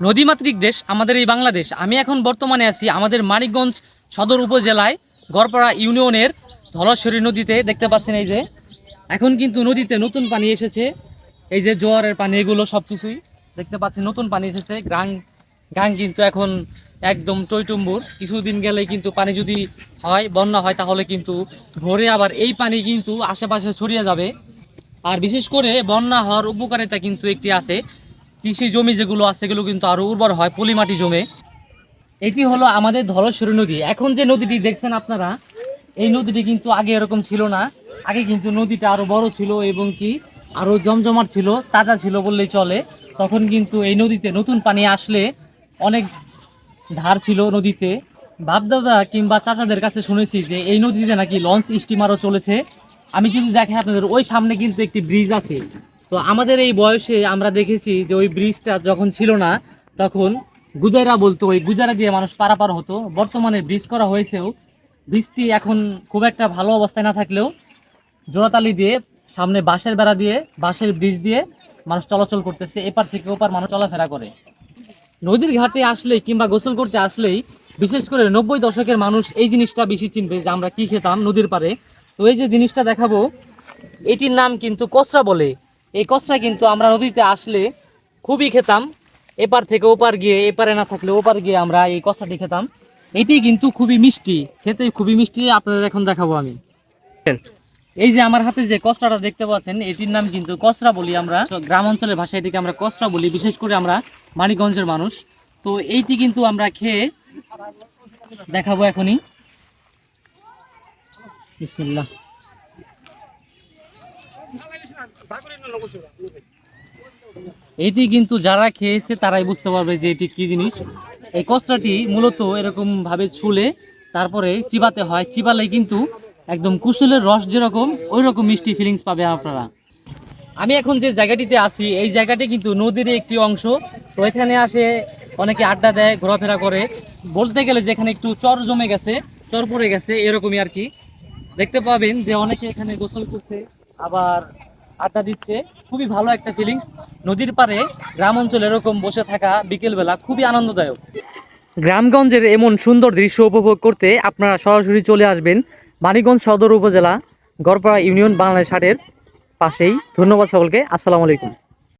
নদীমাতৃক দেশ, আমাদের এই বাংলাদেশ। আমি এখন বর্তমানে আছি আমাদের মানিকগঞ্জ সদর উপজেলায়, গড়পাড়া ইউনিয়নের ধলেশ্বরী নদীতে। দেখতে পাচ্ছেন এই যে, এখন কিন্তু নদীতে নতুন পানি এসেছে। এই যে জোয়ারের পানি, এগুলো সব কিছুই। দেখতে পাচ্ছেন, নতুন পানি এসেছে। গ্রাং গাং কিন্তু এখন একদম টইটুম্বুর। কিছুদিন গেলে কিন্তু পানি যদি হয়, বন্যা হয়, তাহলে কিন্তু ভোরে আবার এই পানি কিন্তু আশেপাশে ছড়িয়ে যাবে। আর বিশেষ করে বন্যা হওয়ার উপকারিতা কিন্তু একটি আছে। কৃষি জমি যেগুলো আছে, সেগুলো কিন্তু আরও উর্বর হয় পলিমাটি জমে। এটি হলো আমাদের ধলেশ্বরী নদী। এখন যে নদীটি দেখছেন আপনারা, এই নদীটি কিন্তু আগে এরকম ছিল না। আগে কিন্তু নদীটা আরও বড় ছিল এবং কি আরও জমজমাট ছিল, তাজা ছিল বললেই চলে। তখন কিন্তু এই নদীতে নতুন পানি আসলে অনেক ধার ছিল নদীতে। বাপদাদা কিংবা চাচাদের কাছে শুনেছি যে এই নদীতে নাকি লঞ্চ স্টিমারও চলেছে। আমি কিন্তু দেখে আপনাদের, ওই সামনে কিন্তু একটি ব্রিজ আছে। তো আমাদের এই বয়সে আমরা দেখেছি যে ওই ব্রিজটা যখন ছিল না, তখন গুদারা বলতো, ওই গুদারা দিয়ে মানুষ পারাপার হতো। বর্তমানে ব্রিজ করা হয়েছেও। ব্রিজটি এখন খুব একটা ভালো অবস্থায় না থাকলেও জোড়াতালি দিয়ে, সামনে বাঁশের বেড়া দিয়ে, বাঁশের ব্রিজ দিয়ে মানুষ চলাচল করতেছে। এপার থেকে ওপার মানুষ চলাফেরা করে। নদীর ঘাটে আসলেই কিংবা গোসল করতে আসলেই বিশেষ করে নব্বই দশকের মানুষ এই জিনিসটা বেশি চিনবে যে আমরা কি খেতাম নদীর পারে তো এই যে জিনিসটা দেখাবো, এটির নাম কিন্তু কচরা বলে। এই কচরা কিন্তু আমরা নদীতে আসলে খুবই খেতাম। এপার থেকে ওপার গিয়ে, এপারে না থাকলে ওপার গিয়ে আমরা এই কচরাটি খেতাম। এটি কিন্তু খুবই মিষ্টি, খেতে খুবই মিষ্টি, আপনাদের এখন দেখাবো আমি। এই যে আমার হাতে যে কচরাটা দেখতে পাচ্ছেন, এটির নাম কিন্তু কচরা বলি আমরা। গ্রাম অঞ্চলের ভাষায় এটিকে আমরা কচরা বলি, বিশেষ করে আমরা মানিকগঞ্জের মানুষ। তো এইটি কিন্তু আমরা খেয়ে দেখাবো এখনই। বিসমিল্লাহ। এটি কিন্তু যারা খেয়েছে তারাই বুঝতে পারবে যে এটি কি জিনিস। এই কচরাটি মূলত এরকম ভাবে ছুলে তারপরে চিবাতে হয়। চিবালে কিন্তু একদম কুশলের রস যেরকম ওই রকম মিষ্টি ফিলিংস পাবে আপনারা। আমি এখন যে জায়গাটিতে আছি, এই জায়গাটি কিন্তু নদীর একটি অংশ। তো এখানে আসে অনেকে আড্ডা দেয়, ঘোরাফেরা করে। বলতে গেলে যেখানে একটু চর জমে গেছে, চর পড়ে গেছে, এরকমই আর কি। দেখতে পাবেন যে অনেকে এখানে গোসল করছে, আবার আড্ডা দিচ্ছে। খুবই ভালো একটা ফিলিংস নদীর পারে গ্রাম অঞ্চলে এরকম বসে থাকা বিকেলবেলা খুবই আনন্দদায়ক। গ্রামগঞ্জের এমন সুন্দর দৃশ্য উপভোগ করতে আপনারা সরাসরি চলে আসবেন মানিকগঞ্জ সদর উপজেলা, গড়পাড়া ইউনিয়ন বাংলাদেশ হাটের পাশেই। ধন্যবাদ সকলকে। আসসালামু আলাইকুম।